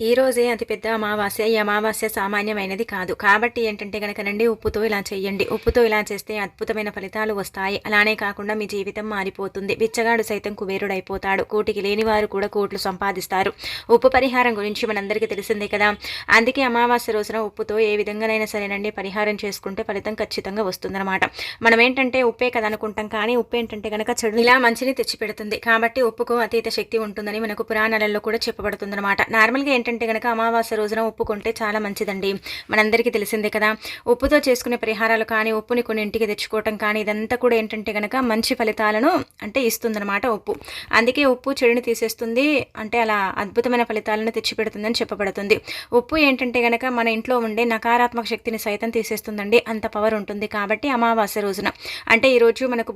ఈ రోజే అతిపెద్ద అమావాస్య ఈ అమావాస్య సామాన్యమైనది కాదు. కాబట్టి ఏంటంటే కనుకనండి ఉప్పుతో ఇలా చేయండి ఉప్పుతో ఇలా చేస్తే అద్భుతమైన ఫలితాలు వస్తాయి. అలానే కాకుండా మీ జీవితం మారిపోతుంది. బిచ్చగాడు సైతం కుబేరుడైపోతాడు. కూటికి లేని వారు కూడా కోట్లు సంపాదిస్తారు. ఉప్పు పరిహారం గురించి మనందరికీ తెలిసిందే కదా. అందుకే అమావాస్య రోజున ఉప్పుతో ఏ విధంగానైనా సరేనండి పరిహారం చేసుకుంటే ఫలితం ఖచ్చితంగా వస్తుందన్నమాట. మనం ఏంటంటే ఉప్పే కదా అనుకుంటాం. కానీ ఉప్పు ఏంటంటే కనుక చెడు ఇలా మంచిని తెచ్చిపెడుతుంది. కాబట్టి ఉప్పుకు అతీత శక్తి ఉంటుందని మనకు పురాణాలలో కూడా చెప్పబడుతుందన్నమాట. నార్మల్గా ఏంటంటే కనుక అమావాస్య రోజున ఉప్పు కొంటే చాలా మంచిదండి. మనందరికీ తెలిసిందే కదా. ఉప్పుతో చేసుకునే పరిహారాలు కానీ ఉప్పుని కొన్ని ఇంటికి తెచ్చుకోవటం కానీ ఇదంతా కూడా ఏంటంటే కనుక మంచి ఫలితాలను అంటే ఇస్తుందన్నమాట ఉప్పు. అందుకే ఉప్పు చెడుని తీసేస్తుంది అంటే అలా అద్భుతమైన ఫలితాలను తెచ్చిపెడుతుందని చెప్పబడుతుంది. ఉప్పు ఏంటంటే కనుక మన ఇంట్లో ఉండే నకారాత్మక శక్తిని సైతం తీసేస్తుందండి. అంత పవర్ ఉంటుంది కాబట్టి అమావాస్య రోజున. అంటే ఈరోజు మనకు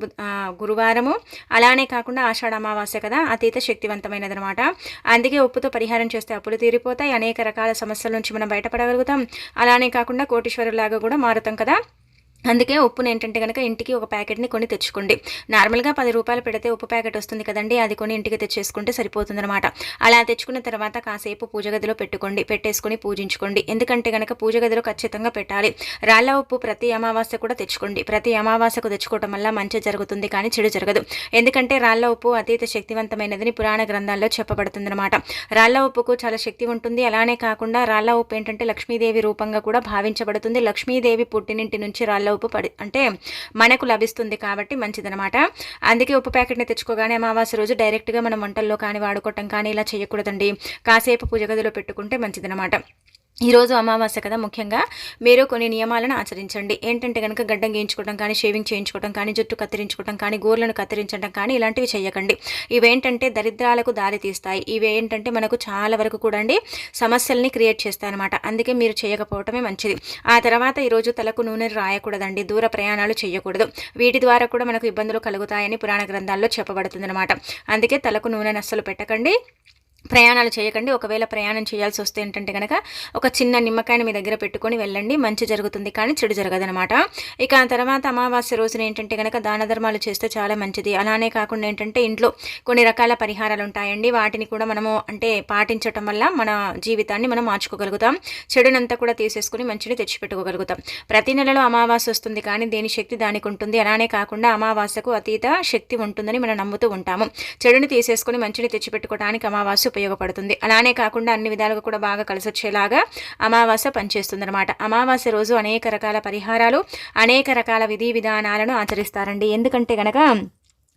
గురువారము. అలానే కాకుండా ఆషాఢ అమావాస్య కదా అతీత శక్తివంతమైనది అనమాట అందుకే ఉప్పుతో పరిహారం చేస్తే అప్పులు తీరి తీరిపోతాయి అనేక రకాల సమస్యల నుంచి మనం బయటపడగలుగుతాం. అలానే కాకుండా కోటీశ్వరులాగా కూడా మారుతాం కదా. అందుకే ఉప్పుని ఏంటంటే కనుక ఇంటికి ఒక ప్యాకెట్ని కొని తెచ్చుకోండి. నార్మల్గా పది రూపాయలు పెడితే ఉప్పు ప్యాకెట్ వస్తుంది కదండి అది కొని ఇంటికి తెచ్చేసుకుంటే సరిపోతుందనమాట అలా తెచ్చుకున్న తర్వాత కాసేపు పూజ గదిలో పెట్టుకోండి పెట్టేసుకొని పూజించుకోండి. ఎందుకంటే కనుక పూజ గదిలో ఖచ్చితంగా పెట్టాలి. రాళ్ళ ఉప్పు ప్రతి అమావాస్య కూడా తెచ్చుకోండి. ప్రతి అమావాస్యకు తెచ్చుకోవటం వల్ల మంచి జరుగుతుంది కానీ చెడు జరగదు. ఎందుకంటే రాళ్ళ ఉప్పు అతీత శక్తివంతమైనదని పురాణ గ్రంథాల్లో చెప్పబడుతుందనమాట రాళ్ళ ఉప్పుకు చాలా శక్తి ఉంటుంది. అలానే కాకుండా రాళ్ళ ఉప్పు ఏంటంటే లక్ష్మీదేవి రూపంగా కూడా భావించబడుతుంది. లక్ష్మీదేవి పుట్టినింటి నుంచి రాళ్ళ ఉప్పు పడి అంటే మనకు లభిస్తుంది కాబట్టి మంచిదనమాట అందుకే ఉప్పు ప్యాకెట్ని తెచ్చుకోగానే అమావాస్య రోజు డైరెక్ట్గా మనం వంటల్లో కానీ వాడుకోవటం కానీ ఇలా చేయకూడదండి. కాసేపు పూజ గదిలో పెట్టుకుంటే మంచిదనమాట ఈరోజు అమావాస్య కదా ముఖ్యంగా. మీరు కొన్ని నియమాలను ఆచరించండి. ఏంటంటే కనుక గడ్డం గీయించుకోవడం కానీ షేవింగ్ చేయించుకోవడం కానీ జుట్టు కత్తిరించుకోవడం కానీ గోర్లను కత్తిరించడం కానీ ఇలాంటివి చేయకండి. ఇవేంటంటే దరిద్రాలకు దారి తీస్తాయి. ఇవి ఏంటంటే మనకు చాలా వరకు కూడా అండి సమస్యల్ని క్రియేట్ చేస్తాయి అనమాట అందుకే మీరు చేయకపోవటమే మంచిది. ఆ తర్వాత ఈరోజు తలకు నూనె రాయకూడదండి. దూర ప్రయాణాలు చేయకూడదు. వీటి ద్వారా కూడా మనకు ఇబ్బందులు కలుగుతాయని పురాణ గ్రంథాల్లో చెప్పబడుతుందనమాట అందుకే తలకు నూనె అస్సలు పెట్టకండి. ప్రయాణాలు చేయకండి. ఒకవేళ ప్రయాణం చేయాల్సి వస్తే ఏంటంటే కనుక ఒక చిన్న నిమ్మకాయని మీ దగ్గర పెట్టుకొని వెళ్ళండి. మంచి జరుగుతుంది కానీ చెడు జరగదనమాట ఇక ఆ తర్వాత అమావాస్య రోజున ఏంటంటే కనుక దాన ధర్మాలు చేస్తే చాలా మంచిది. అలానే కాకుండా ఏంటంటే ఇంట్లో కొన్ని రకాల పరిహారాలు ఉంటాయండి. వాటిని కూడా మనము అంటే పాటించటం వల్ల మన జీవితాన్ని మనం మార్చుకోగలుగుతాం. చెడునంతా కూడా తీసేసుకుని మంచిని తెచ్చిపెట్టుకోగలుగుతాం. ప్రతి నెలలో అమావాస్య వస్తుంది కానీ దేని శక్తి దానికి ఉంటుంది. అలానే కాకుండా అమావాస్యకు అతీత శక్తి ఉంటుందని మనం నమ్ముతూ ఉంటాము. చెడుని తీసేసుకుని మంచిని తెచ్చిపెట్టుకోవడానికి అమావాస్య ఉపయోగపడుతుంది. అలానే కాకుండా అన్ని విధాలుగా కూడా బాగా కలిసి వచ్చేలాగా అమావాస్య పనిచేస్తుంది అనమాట అమావాస్య రోజు అనేక రకాల పరిహారాలు అనేక రకాల విధి విధానాలను ఆచరిస్తారండి. ఎందుకంటే గనక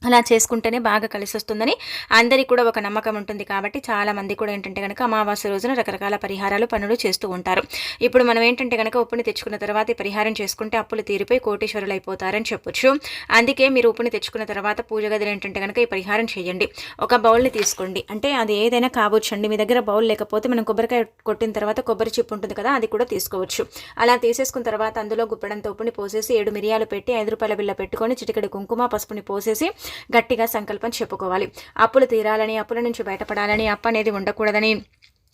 అలా చేసుకుంటేనే బాగా కలిసి వస్తుందని అందరికీ కూడా ఒక నమ్మకం ఉంటుంది కాబట్టి చాలామంది కూడా ఏంటంటే కనుక అమావాస్య రోజున రకరకాల పరిహారాలు పనులు చేస్తూ ఉంటారు. ఇప్పుడు మనం ఏంటంటే కనుక ఉప్పుని తెచ్చుకున్న తర్వాత పరిహారం చేసుకుంటే అప్పులు తీరిపోయి కోటేశ్వరులు అయిపోతారని చెప్పొచ్చు. అందుకే మీరు ఉప్పుని తెచ్చుకున్న తర్వాత పూజ గదిలో ఏంటంటే కనుక ఈ పరిహారం చేయండి. ఒక బౌల్ని తీసుకోండి. అంటే అది ఏదైనా కావచ్చు అండి మీ దగ్గర బౌల్ లేకపోతే మనం కొబ్బరికాయ కొట్టిన తర్వాత కొబ్బరి చిప్పు ఉంటుంది కదా అది కూడా తీసుకోవచ్చు. అలా తీసేసుకున్న తర్వాత అందులో గుప్పడంతో ఉప్పుని పోసేసి ఏడు మిరియాలు పెట్టి ఐదు రూపాయల బిల్ల పెట్టుకొని చిటికడి కుంకుమ పసుపుని పోసేసి గట్టిగా సంకల్పం చెప్పుకోవాలి. అప్పులు తీరాలని అప్పుల నుంచి బయటపడాలని అప్పు అనేది ఉండకూడదని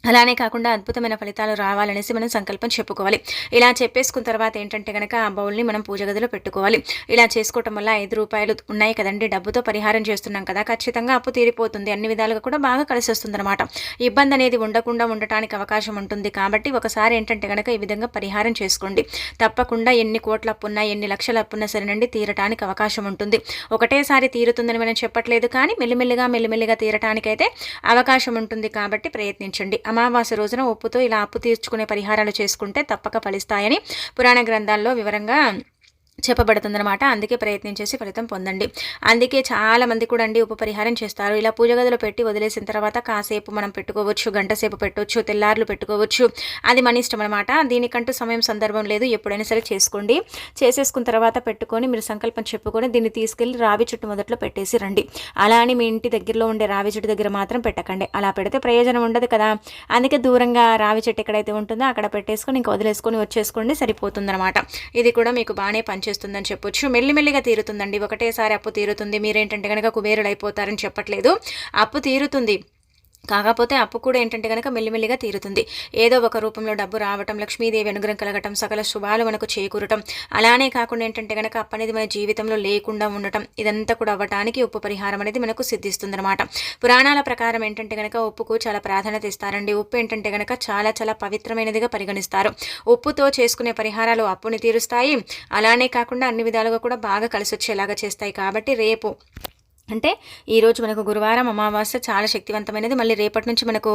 అలానే కాకుండా అద్భుతమైన ఫలితాలు రావాలనేసి మనం సంకల్పం చెప్పుకోవాలి. ఇలా చెప్పేసుకున్న తర్వాత ఏంటంటే కనుక ఆ బౌల్ని మనం పూజ గదిలో పెట్టుకోవాలి. ఇలా చేసుకోవటం వల్ల ఐదు రూపాయలు ఉన్నాయి కదండి. డబ్బుతో పరిహారం చేస్తున్నాం కదా. ఖచ్చితంగా అప్పు తీరిపోతుంది. అన్ని విధాలుగా కూడా బాగా కలిసి వస్తుందన్నమాట ఇబ్బంది అనేది ఉండకుండా ఉండటానికి అవకాశం ఉంటుంది కాబట్టి ఒకసారి ఏంటంటే కనుక ఈ విధంగా పరిహారం చేసుకోండి. తప్పకుండా ఎన్ని కోట్ల అప్పున్నా ఎన్ని లక్షల అప్పున్నా సరేనండి తీరటానికి అవకాశం ఉంటుంది. ఒకటేసారి తీరుతుందని మనం చెప్పట్లేదు కానీ మెల్లిమెల్లిగా మెల్లిమెల్లిగా తీరటానికైతే అవకాశం ఉంటుంది కాబట్టి ప్రయత్నించండి. అమావాస్య రోజున ఉప్పుతో ఇలా అప్పు తీర్చుకునే పరిహారాలు చేసుకుంటే తప్పక ఫలిస్తాయని పురాణ గ్రంథాల్లో వివరంగా చెప్పబడుతుందనమాట అందుకే ప్రయత్నం చేసి ఫలితం పొందండి. అందుకే చాలా మంది కూడా అండి ఉపపరిహారం చేస్తారు. ఇలా పూజ గదిలో పెట్టి వదిలేసిన తర్వాత కాసేపు మనం పెట్టుకోవచ్చు గంట సేపు పెట్టవచ్చు తెల్లార్లు పెట్టుకోవచ్చు. అది మన ఇష్టం అనమాట దీనికంటూ సమయం సందర్భం లేదు. ఎప్పుడైనా సరే చేసుకోండి. చేసేసుకున్న తర్వాత పెట్టుకొని మీరు సంకల్పం చెప్పుకొని దీన్ని తీసుకెళ్ళి రావి చుట్టు మొదట్లో పెట్టేసి రండి. అలా అని మీ ఇంటి దగ్గరలో ఉండే రావి చెట్టు దగ్గర మాత్రం పెట్టకండి. అలా పెడితే ప్రయోజనం ఉండదు కదా. అందుకే దూరంగా రావి చెట్టు ఎక్కడైతే ఉంటుందో అక్కడ పెట్టేసుకొని ఇంకా వదిలేసుకొని వచ్చేసుకోండి. సరిపోతుందన్నమాట. ఇది కూడా మీకు బాగానే పని చేస్తుందని చెప్పొచ్చు. మెల్లిమెల్లిగా తీరుతుందండి. ఒకటేసారి అప్పు తీరుతుంది. మీరేంటంటే కనుక కుబేరుడు అయిపోతారని చెప్పట్లేదు. అప్పు తీరుతుంది. కాకపోతే అప్పు కూడా ఏంటంటే కనుక మెల్లిమెల్లిగా తీరుతుంది. ఏదో ఒక రూపంలో డబ్బు రావటం లక్ష్మీదేవి అనుగ్రహం కలగటం సకల శుభాలు మనకు చేకూరటం అలానే కాకుండా ఏంటంటే కనుక అప్పు అనేది మన జీవితంలో లేకుండా ఉండటం ఇదంతా కూడా అవ్వటానికి ఉప్పు పరిహారం అనేది మనకు సిద్ధిస్తుందన్నమాట. పురాణాల ప్రకారం ఏంటంటే కనుక ఉప్పుకు చాలా ప్రాధాన్యత ఇస్తారండి. ఉప్పు ఏంటంటే కనుక చాలా చాలా పవిత్రమైనదిగా పరిగణిస్తారు. ఉప్పుతో చేసుకునే పరిహారాలు అప్పుని తీరుస్తాయి. అలానే కాకుండా అన్ని విధాలుగా కూడా బాగా కలిసి వచ్చేలాగా చేస్తాయి. కాబట్టి రేపు అంటే ఈరోజు మనకు గురువారం అమావాస్య చాలా శక్తివంతమైనది. మళ్ళీ రేపటి నుంచి మనకు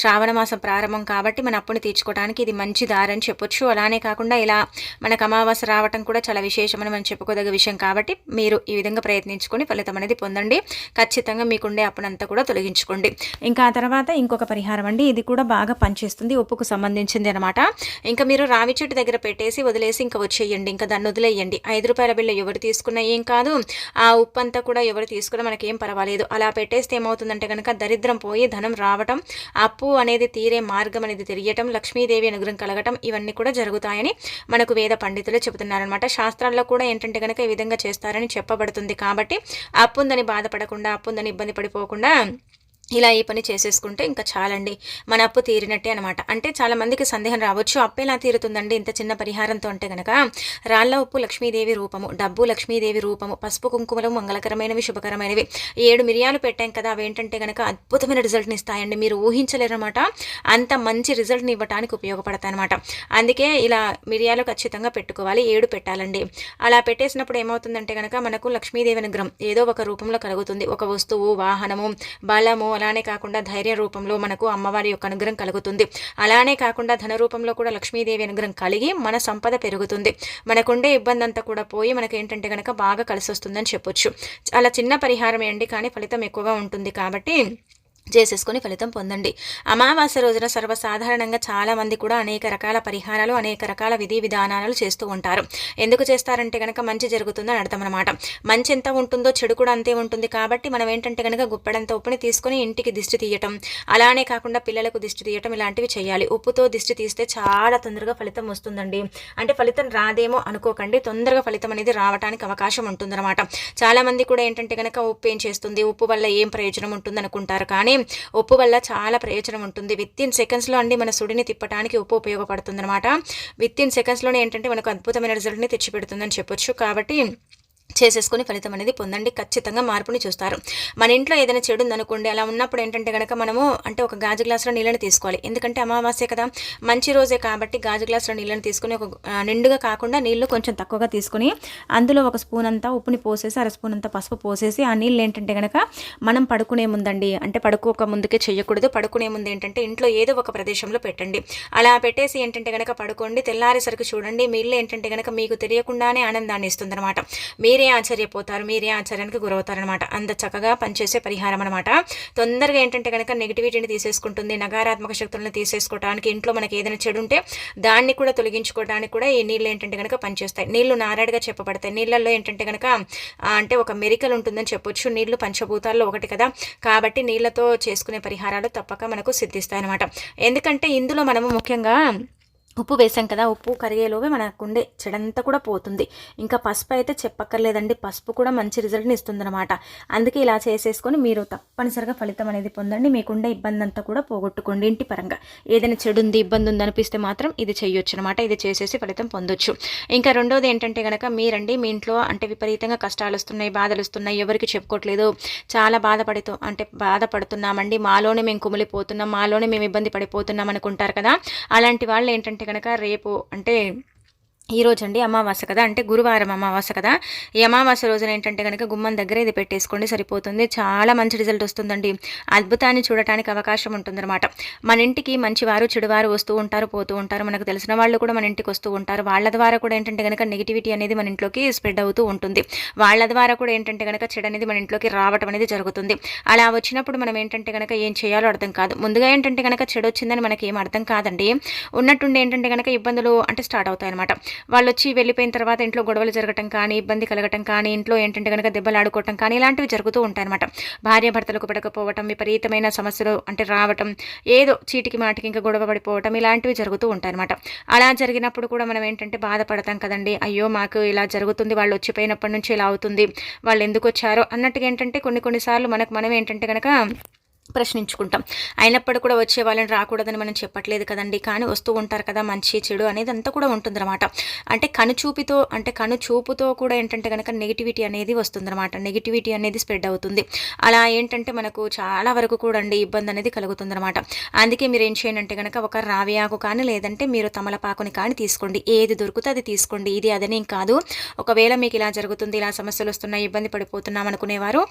శ్రావణ మాసం ప్రారంభం కాబట్టి మన అప్పుని తీర్చుకోవడానికి ఇది మంచి దారని చెప్పొచ్చు. అలానే కాకుండా ఇలా మనకు అమావాస్య రావటం కూడా చాలా విశేషమని మనం చెప్పుకోదగ్గ విషయం కాబట్టి మీరు ఈ విధంగా ప్రయత్నించుకొని ఫలితం అనేది పొందండి. ఖచ్చితంగా మీకుండే అప్పునంతా కూడా తొలగించుకోండి. ఇంకా ఆ తర్వాత ఇంకొక పరిహారం అండి. ఇది కూడా బాగా పనిచేస్తుంది. ఉప్పుకు సంబంధించింది అనమాట ఇంకా మీరు రావి చెట్టు దగ్గర పెట్టేసి వదిలేసి ఇంకా వచ్చేయండి. ఇంకా దాన్ని వదిలేయండి. ఐదు రూపాయల బిల్లు ఎవరు తీసుకున్నా ఏం కాదు. ఆ ఉప్పు అంతా కూడా ఎవరు తీసుకు కూడా మనకేం పర్వాలేదు. అలా పెట్టేస్తే ఏమవుతుందంటే కనుక దరిద్రం పోయి ధనం రావటం అప్పు అనేది తీరే మార్గం అనేది తెలియటం లక్ష్మీదేవి అనుగ్రహం కలగటం ఇవన్నీ కూడా జరుగుతాయని మనకు వేద పండితులు చెబుతున్నారనమాట శాస్త్రాల్లో కూడా ఏంటంటే కనుక ఈ విధంగా చేస్తారని చెప్పబడుతుంది. కాబట్టి అప్పుందని బాధపడకుండా అప్పుందని ఇబ్బంది పడిపోకుండా ఇలా ఈ పని చేసేసుకుంటే ఇంకా చాలండి. మన అప్పు తీరినట్టే అనమాట అంటే చాలామందికి సందేహం రావచ్చు. అప్పు ఎలా తీరుతుందండి? ఇంత చిన్న పరిహారంతో అంటే కనుక రాళ్ళ ఉప్పు లక్ష్మీదేవి రూపము డబ్బు లక్ష్మీదేవి రూపము పసుపు కుంకుమలు మంగళకరమైనవి శుభకరమైనవి. ఏడు మిరియాలు పెట్టాం కదా అవేంటంటే కనుక అద్భుతమైన రిజల్ట్ని ఇస్తాయండి. మీరు ఊహించలేరనమాట అంత మంచి రిజల్ట్ని ఇవ్వడానికి ఉపయోగపడతాయి అనమాట అందుకే ఇలా మిరియాలు ఖచ్చితంగా పెట్టుకోవాలి. ఏడు పెట్టాలండి. అలా పెట్టేసినప్పుడు ఏమవుతుందంటే కనుక మనకు లక్ష్మీదేవి అనుగ్రహం ఏదో ఒక రూపంలో కలుగుతుంది. ఒక వస్తువు వాహనము బలము అలానే కాకుండా ధైర్య రూపంలో మనకు అమ్మవారి యొక్క అనుగ్రహం కలుగుతుంది. అలానే కాకుండా ధన రూపంలో కూడా లక్ష్మీదేవి అనుగ్రహం కలిగి మన సంపద పెరుగుతుంది. మనకుండే ఇబ్బంది అంతా కూడా పోయి మనకి ఏంటంటే కనుక బాగా కలిసి వస్తుందని చెప్పొచ్చు. చాలా చిన్న పరిహారమే అండి కానీ ఫలితం ఎక్కువగా ఉంటుంది కాబట్టి చేసేసుకొని ఫలితం పొందండి. అమావాస్య రోజున సర్వసాధారణంగా చాలామంది కూడా అనేక రకాల పరిహారాలు అనేక రకాల విధి విధానాలు చేస్తూ ఉంటారు. ఎందుకు చేస్తారంటే కనుక మంచి జరుగుతుందని అర్థం అనమాట మంచి ఎంత ఉంటుందో చెడు కూడా అంతే ఉంటుంది. కాబట్టి మనం ఏంటంటే కనుక గుప్పెడంత ఉప్పుని తీసుకొని ఇంటికి దిష్టి తీయటం అలానే కాకుండా పిల్లలకు దిష్టి తీయటం ఇలాంటివి చేయాలి. ఉప్పుతో దిష్టి తీస్తే చాలా తొందరగా ఫలితం వస్తుందండి. అంటే ఫలితం రాదేమో అనుకోకండి. తొందరగా ఫలితం అనేది రావడానికి అవకాశం ఉంటుందన్నమాట. చాలామంది కూడా ఏంటంటే కనుక ఉప్పు ఏం చేస్తుంది? ఉప్పు వల్ల ఏం ప్రయోజనం ఉంటుంది అనుకుంటారు కానీ ఉప్పు వల్ల చాలా ప్రయోజనం ఉంటుంది. విత్ ఇన్ సెకండ్స్లో అండి మన సుడిని తిప్పడానికి ఉప్పు ఉపయోగపడుతుంది అనమాట విత్ ఇన్ సెకండ్స్లోనే ఏంటంటే మనకు అద్భుతమైన రిజల్ట్ని తెచ్చిపెడుతుందని చెప్పొచ్చు. కాబట్టి చేసేసుకొని ఫలితం అనేది పొందండి. ఖచ్చితంగా మార్పుని చూస్తారు. మన ఇంట్లో ఏదైనా చెడు ఉందనుకోండి అలా ఉన్నప్పుడు ఏంటంటే కనుక మనము అంటే ఒక గాజు గ్లాసులో నీళ్ళని తీసుకోవాలి. ఎందుకంటే అమావాస్య కదా మంచి రోజే కాబట్టి గాజు గ్లాసులో నీళ్ళని తీసుకుని ఒక నిండుగా కాకుండా నీళ్ళు కొంచెం తక్కువగా తీసుకుని అందులో ఒక స్పూన్ అంతా ఉప్పుని పోసేసి అర స్పూన్ అంతా పసుపు పోసేసి ఆ నీళ్ళు ఏంటంటే కనుక మనం పడుకునే ముందండి. అంటే పడుకోక ముందుకే చేయకూడదు పడుకునే ముందు ఏంటంటే ఇంట్లో ఏదో ఒక ప్రదేశంలో పెట్టండి. అలా పెట్టేసి ఏంటంటే కనుక పడుకోండి. తెల్లారేసరికి చూడండి. మీ ఇల్లు ఏంటంటే కనుక మీకు తెలియకుండానే ఆనందాన్ని ఇస్తుందన్నమాట. మీరు మీరే ఆశ్చర్యపోతారు మీరే ఆశ్చర్యానికి గురవుతారనమాట అంత చక్కగా పనిచేసే పరిహారం అనమాట తొందరగా ఏంటంటే కనుక నెగిటివిటీని తీసేసుకుంటుంది నకారాత్మక శక్తులను తీసేసుకోవడానికి ఇంట్లో మనకి ఏదైనా చెడు ఉంటే దాన్ని కూడా తొలగించుకోవడానికి కూడా ఈ నీళ్ళు ఏంటంటే కనుక పనిచేస్తాయి. నీళ్ళు నారాడుగా చెప్పబడతాయి. నీళ్ళల్లో ఏంటంటే కనుక అంటే ఒక మెరికల్ ఉంటుందని చెప్పొచ్చు. నీళ్ళు పంచభూతాల్లో ఒకటి కదా. కాబట్టి నీళ్ళతో చేసుకునే పరిహారాలు తప్పక మనకు సిద్ధిస్తాయి అనమాట ఎందుకంటే ఇందులో మనము ముఖ్యంగా ఉప్పు వేసాం కదా ఉప్పు కరిగేలోవే మనకుండే చెడంతా కూడా పోతుంది. ఇంకా పసుపు అయితే చెప్పక్కర్లేదండి పసుపు కూడా మంచి రిజల్ట్ని ఇస్తుందన్నమాట. అందుకే ఇలా చేసేసుకొని మీరు తప్పనిసరిగా ఫలితం అనేది పొందండి మీకుండే ఇబ్బంది అంతా కూడా పోగొట్టుకోండి ఇంటి పరంగా. ఏదైనా చెడు ఉంది ఇబ్బంది ఉంది అనిపిస్తే మాత్రం ఇది చేయొచ్చు అనమాట ఇది చేసేసి ఫలితం పొందొచ్చు. ఇంకా రెండోది ఏంటంటే కనుక మీరండి మీ ఇంట్లో అంటే విపరీతంగా కష్టాలు వస్తున్నాయి బాధలు వస్తున్నాయి ఎవరికి చెప్పుకోవట్లేదు చాలా బాధపడుతూ అంటే బాధపడుతున్నామండి. మాలోనే మేము కుమిలిపోతున్నాం మాలోనే మేము ఇబ్బంది పడిపోతున్నాం అనుకుంటారు కదా. అలాంటి వాళ్ళు ఏంటంటే కనుక రేపు అంటే ఈరోజు అండి అమావాస్య కదా అంటే గురువారం అమావాస్య కదా. ఈ అమావాస్య రోజున ఏంటంటే కనుక గుమ్మం దగ్గర ఇది పెట్టేసుకోండి సరిపోతుంది. చాలా మంచి రిజల్ట్ వస్తుందండి. అద్భుతాన్ని చూడటానికి అవకాశం ఉంటుందన్నమాట. మన ఇంటికి మంచివారు చెడువారు వస్తూ ఉంటారు పోతూ ఉంటారు. మనకు తెలిసిన వాళ్ళు కూడా మన ఇంటికి వస్తూ ఉంటారు. వాళ్ళ ద్వారా కూడా ఏంటంటే కనుక నెగిటివిటీ అనేది మన ఇంట్లోకి స్ప్రెడ్ అవుతూ ఉంటుంది. వాళ్ళ ద్వారా కూడా ఏంటంటే కనుక చెడు అనేది మన ఇంట్లోకి రావటం అనేది జరుగుతుంది. అలా వచ్చినప్పుడు మనం ఏంటంటే కనుక ఏం చేయాలో అర్థం కాదు. ముందుగా ఏంటంటే కనుక చెడు వచ్చిందని మనకి ఏం అర్థం కాదండి. ఉన్నట్టుండి ఏంటంటే కనుక ఇబ్బందులు అంటే స్టార్ట్ అవుతాయి అనమాట వాళ్ళు వచ్చి వెళ్ళిపోయిన తర్వాత ఇంట్లో గొడవలు జరగటం కానీ ఇబ్బంది కలగటం కానీ ఇంట్లో ఏంటంటే కనుక దెబ్బలు ఆడుకోవటం కానీ ఇలాంటివి జరుగుతూ ఉంటాయన్నమాట. భార్య భర్తలకు పడకపోవటం విపరీతమైన సమస్యలు అంటే రావటం ఏదో చీటికి మాటికి ఇంకా గొడవ పడిపోవటం ఇలాంటివి జరుగుతూ ఉంటాయన్నమాట. అలా జరిగినప్పుడు కూడా మనం ఏంటంటే బాధపడతాం కదండి. అయ్యో మాకు ఇలా జరుగుతుంది వాళ్ళు వచ్చిపోయినప్పటి నుంచి ఇలా అవుతుంది వాళ్ళు ఎందుకు వచ్చారో అన్నట్టుగా ఏంటంటే కొన్ని కొన్నిసార్లు మనకు మనం ఏంటంటే కనుక ప్రశ్నించుకుంటాం. అయినప్పుడు కూడా వచ్చే వాళ్ళని రాకూడదని మనం చెప్పట్లేదు కదండి. కానీ వస్తూ ఉంటారు కదా మంచి చెడు అనేది అంతా కూడా ఉంటుందన్నమాట. అంటే కనుచూపితో అంటే కనుచూపుతో కూడా ఏంటంటే కనుక నెగిటివిటీ అనేది వస్తుందన్నమాట. నెగిటివిటీ అనేది స్ప్రెడ్ అవుతుంది. అలా ఏంటంటే మనకు చాలా వరకు కూడా అండి ఇబ్బంది అనేది కలుగుతుందన్నమాట. అందుకే మీరు ఏం చేయండి అంటే కనుక ఒక రావి ఆకు కానీ లేదంటే మీరు తమలపాకుని కానీ తీసుకోండి. ఏది దొరికితే అది తీసుకోండి. ఇది అదనేం కాదు. ఒకవేళ మీకు ఇలా జరుగుతుంది ఇలా సమస్యలు వస్తున్నాయి ఇబ్బంది పడిపోతున్నాం అనుకునేవారు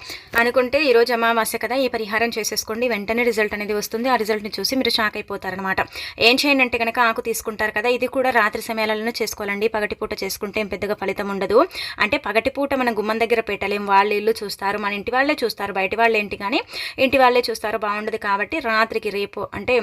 అనుకుంటే ఈరోజు అమావాస్య కదా ఈ పరిహారం చేసేసుకోండి చేసుకోండి వెంటనే రిజల్ట్ అనేది వస్తుంది. ఆ రిజల్ట్ని చూసి మీరు షాక్ అయిపోతారనమాట ఏం చేయండి అంటే కనుక ఆకు తీసుకుంటారు కదా ఇది కూడా రాత్రి సమయాలలో చేసుకోవాలండి. పగటిపూట చేసుకుంటే ఏం పెద్దగా ఫలితం ఉండదు. అంటే పగటిపూట మన గుమ్మం దగ్గర పెట్టలేం. వాళ్ళు ఇల్లు చూస్తారు మన ఇంటి వాళ్ళే చూస్తారు బయట వాళ్ళు ఏంటి కానీ ఇంటి వాళ్ళే చూస్తారు బాగుండదు కాబట్టి రాత్రికి రేపు అంటే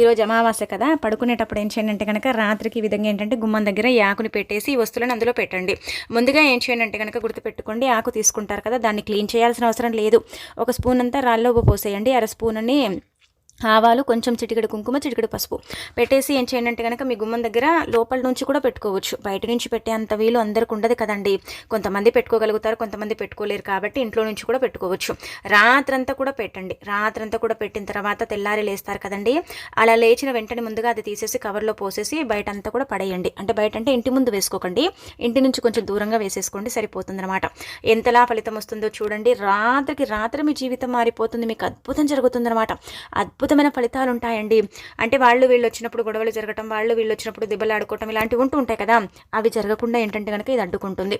ఈరోజు అమావాస్య కదా పడుకునేటప్పుడు ఏం చేయండి అంటే కనుక రాత్రికి ఈ విధంగా ఏంటంటే గుమ్మం దగ్గర ఈ ఆకుని పెట్టేసి ఈ వస్తువులను అందులో పెట్టండి. ముందుగా ఏం చేయండి అంటే కనుక గుర్తుపెట్టుకోండి ఆకు తీసుకుంటారు కదా దాన్ని క్లీన్ చేయాల్సిన అవసరం లేదు. ఒక స్పూన్ అంతా రాళ్ళలో పోసేయండి. అర స్పూన్ స్పూన్ని ఆవాలు కొంచెం చిటికెడు కుంకుమ చిటికెడు పసుపు. పెట్టేసి ఏం చేయండి అంటే కనుక మీ గుమ్మం దగ్గర లోపల నుంచి కూడా పెట్టుకోవచ్చు. బయట నుంచి పెట్టే అంత వీలు అందరికి ఉండదు కదండి. కొంతమంది పెట్టుకోగలుగుతారు కొంతమంది పెట్టుకోలేరు కాబట్టి ఇంట్లో నుంచి కూడా పెట్టుకోవచ్చు. రాత్రంతా కూడా పెట్టండి. రాత్రంతా కూడా పెట్టిన తర్వాత తెల్లారి లేస్తారు కదండి. అలా లేచిన వెంటనే ముందుగా అది తీసేసి కవర్లో పోసేసి బయట అంతా కూడా పడేయండి. అంటే బయట అంటే ఇంటి ముందు వేసుకోకండి. ఇంటి నుంచి కొంచెం దూరంగా వేసేసుకోండి సరిపోతుంది అనమాట ఎంతలా ఫలితం వస్తుందో చూడండి. రాత్రికి రాత్రి మీ జీవితం మారిపోతుంది. మీకు అద్భుతం జరుగుతుందన్నమాట. అద్భుతం అద్భుతమైన ఫలితాలు ఉంటాయండి అంటే వాళ్ళు వీళ్ళు వచ్చినప్పుడు గొడవలు జరగటం వాళ్ళు వీళ్ళు వచ్చినప్పుడు దెబ్బలు ఆడుకోవటం ఇలాంటివి ఉంటూ ఉంటాయి కదా. అవి జరగకుండా ఏంటంటే కనుక ఇది అడ్డుకుంటుంది.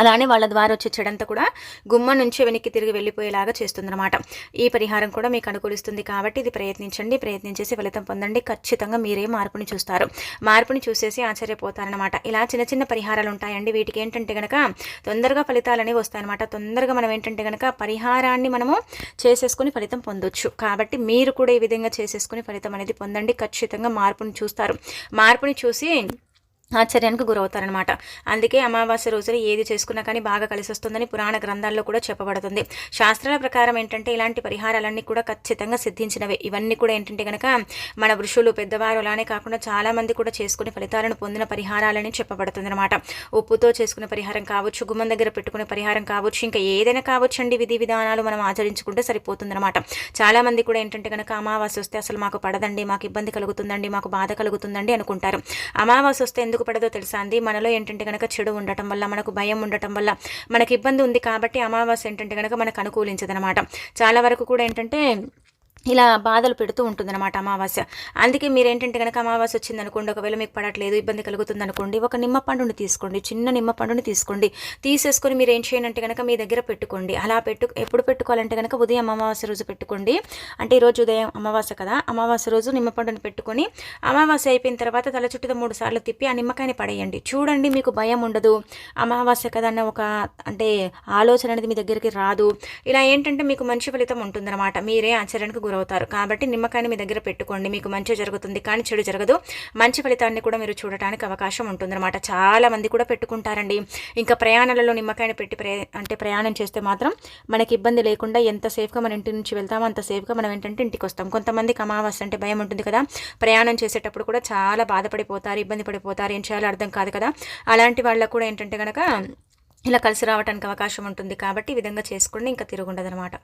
అలానే వాళ్ళ ద్వారా వచ్చే చెడంతా కూడా గుమ్మ నుంచి వెనక్కి తిరిగి వెళ్ళిపోయేలాగా చేస్తుందన్నమాట. ఈ పరిహారం కూడా మీకు అనుకూలిస్తుంది కాబట్టి ఇది ప్రయత్నించండి ప్రయత్నించేసి ఫలితం పొందండి. ఖచ్చితంగా మీరే మార్పుని చూస్తారు. మార్పుని చూసేసి ఆశ్చర్యపోతారనమాట ఇలా చిన్న చిన్న పరిహారాలు ఉంటాయండి. వీటికి ఏంటంటే కనుక తొందరగా ఫలితాలు అనేవి వస్తాయన్నమాట. తొందరగా మనం ఏంటంటే కనుక పరిహారాన్ని మనము చేసేసుకుని ఫలితం పొందొచ్చు. కాబట్టి మీరు కూడా ఈ విధంగా చేసేసుకుని ఫలితం అనేది పొందండి. ఖచ్చితంగా మార్పుని చూస్తారు. మార్పుని చూసి ఆశ్చర్యానికి గురవుతారనమాట అందుకే అమావాస్య రోజున ఏది చేసుకున్నా కానీ బాగా కలిసి వస్తుందని పురాణ గ్రంథాల్లో కూడా చెప్పబడుతుంది. శాస్త్రాల ప్రకారం ఏంటంటే ఇలాంటి పరిహారాలన్నీ కూడా ఖచ్చితంగా సిద్ధించినవే. ఇవన్నీ కూడా ఏంటంటే కనుక మన ఋషులు పెద్దవారు అలానే కాకుండా చాలామంది కూడా చేసుకునే ఫలితాలను పొందిన పరిహారాలని చెప్పబడుతుంది అనమాట ఉప్పుతో చేసుకునే పరిహారం కావచ్చు గుమ్మం దగ్గర పెట్టుకునే పరిహారం కావచ్చు ఇంకా ఏదైనా కావచ్చు అండి విధి విధానాలు మనం ఆచరించుకుంటే సరిపోతుందన్నమాట. చాలామంది కూడా ఏంటంటే కనుక అమావాస్య వస్తే అసలు మాకు పడదండి మాకు ఇబ్బంది కలుగుతుందండి మాకు బాధ కలుగుతుందండి అనుకుంటారు. అమావాస్య వస్తే ఎందుకు పడదో తెలుసా అండి? మనలో ఏంటంటే కనుక చెడు ఉండటం వల్ల మనకు భయం ఉండటం వల్ల మనకి ఇబ్బంది ఉంది కాబట్టి అమావాస్య ఏంటంటే కనుక మనకు అనుకూలించదనమాట. చాలా వరకు కూడా ఏంటంటే ఇలా బాధలు పెడుతూ ఉంటుందన్నమాట అమావాస్య. అందుకే మీరు ఏంటంటే కనుక అమావాస్య వచ్చింది అనుకోండి ఒకవేళ మీకు పడట్లేదు ఇబ్బంది కలుగుతుంది అనుకోండి ఒక నిమ్మ పండుని తీసుకోండి చిన్న నిమ్మ పండుని తీసుకోండి. తీసేసుకొని మీరు ఏం చేయనంటే కనుక మీ దగ్గర పెట్టుకోండి. అలా పెట్టు ఎప్పుడు పెట్టుకోవాలంటే కనుక ఉదయం అమావాస్య రోజు పెట్టుకోండి. అంటే ఈరోజు ఉదయం అమావాస్య కదా అమావాస్య రోజు నిమ్మ పండుని పెట్టుకొని అమావాస్య అయిపోయిన తర్వాత తల చుట్టూ మూడు సార్లు తిప్పి ఆ నిమ్మకాయని పడేయండి. చూడండి మీకు భయం ఉండదు. అమావాస్య కదా అన్న ఒక అంటే ఆలోచన అనేది మీ దగ్గరికి రాదు. ఇలా ఏంటంటే మీకు మంచి ఫలితం ఉంటుందన్నమాట. మీరే ఆచరణకు గురవు అవుతారు కాబట్టి నిమ్మకాయని మీ దగ్గర పెట్టుకోండి. మీకు మంచి జరుగుతుంది కానీ చెడు జరగదు. మంచి ఫలితాన్ని కూడా మీరు చూడటానికి అవకాశం ఉంటుందన్నమాట. చాలా మంది కూడా పెట్టుకుంటారండి. ఇంకా ప్రయాణాలలో నిమ్మకాయని పెట్టి అంటే ప్రయాణం చేస్తే మాత్రం మనకి ఇబ్బంది లేకుండా ఎంత సేఫ్గా మన ఇంటి నుంచి వెళ్తామో అంత సేఫ్గా మనం ఏంటంటే ఇంటికి వస్తాం. కొంతమందికి అమావాస్య అంటే భయం ఉంటుంది కదా. ప్రయాణం చేసేటప్పుడు కూడా చాలా బాధపడిపోతారు ఇబ్బంది పడిపోతారు. ఏం చేయాలో అర్థం కాదు కదా. అలాంటి వాళ్ళకు కూడా ఏంటంటే కనుక ఇలా కలిసి రావడానికి అవకాశం ఉంటుంది. కాబట్టి ఈ విధంగా చేసుకోండి ఇంకా తిరుగుండదు అనమాట